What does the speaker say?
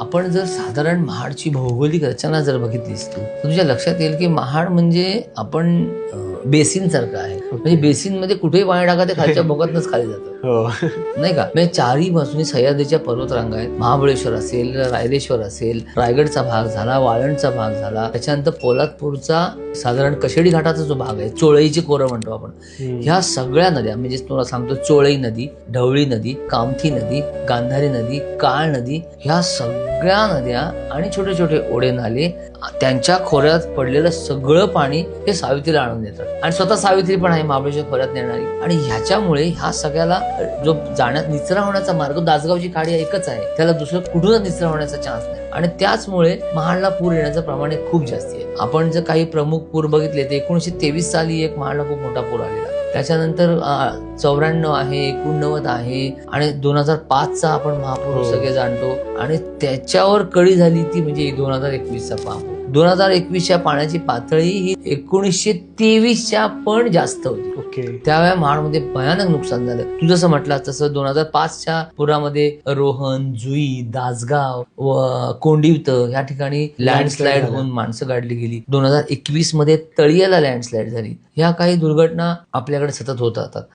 आपण जर साधारण महाडची भौगोलिक रचना जर बघितलीस तर तुझ्या लक्षात येईल की महाड म्हणजे आपण बेसिन सारखं आहे म्हणजे बेसिनमध्ये कुठेही पाणी टाका ते खालच्या भोगातनच खाली जातं. हो. नाही का? म्हणजे चारही बाजूनी सह्याद्रीच्या पर्वतरांगा आहेत. महाबळेश्वर असेल रायरेश्वर असेल रायगडचा भाग झाला वाळंडचा भाग झाला. त्याच्यानंतर पोलादपूरचा साधारण कशेडी घाटाचा जो भाग आहे चोळईची कोरं म्हणतो आपण. ह्या सगळ्या नद्या म्हणजे तुला सांगतो चोळई नदी ढवळी नदी कामठी नदी गांधारी नदी काळ नदी ह्या सगळ्या नद्या आणि छोटे छोटे ओढे नाले त्यांच्या खोऱ्यात पडलेलं सगळं पाणी हे सावित्रीला आणून देतात. आणि स्वतः सावित्री पण आहे महाबळेश्वर परत नेणारी. आणि ह्याच्यामुळे ह्या सगळ्याला जो जाण्यात निचरा होण्याचा मार्ग दासगावची खाडी एकच आहे त्याला दुसरं कुठूनच निचरा होण्याचा चान्स नाही. आणि त्याचमुळे महाडला पूर येण्याचं प्रमाण हे खूप जास्ती आहे. आपण जर काही प्रमुख पूर बघितले तर एकोणीशे तेवीस साली एक महाडला खूप मोठा पूर आलेला त्याच्यानंतर चौऱ्याण्णव आहे एकोणनव्वद आहे आणि दोन हजार पाचचा आपण महापूर हो. सगळे जाणतो. आणि त्याच्यावर कडी झाली ती म्हणजे दोन हजार एकवीसचा महापूर दोन हजार एकवीसच्या पाण्याची पातळी ही एकोणीसशे तेवीसच्या पण जास्त होती. ओके. त्यावेळेला महाडमध्ये भयानक नुकसान झालं. तू जसं म्हटलं तसं दोन हजार पाचच्या पुरामध्ये रोहन जुई दासगाव व कोंडिवत या ठिकाणी लँडस्लाईड. होऊन माणसं गाडली गेली. दोन हजार एकवीसमध्ये तळियाला लँडस्लाईड झाली. ह्या काही दुर्घटना आपल्याकडे सतत होत राहतात.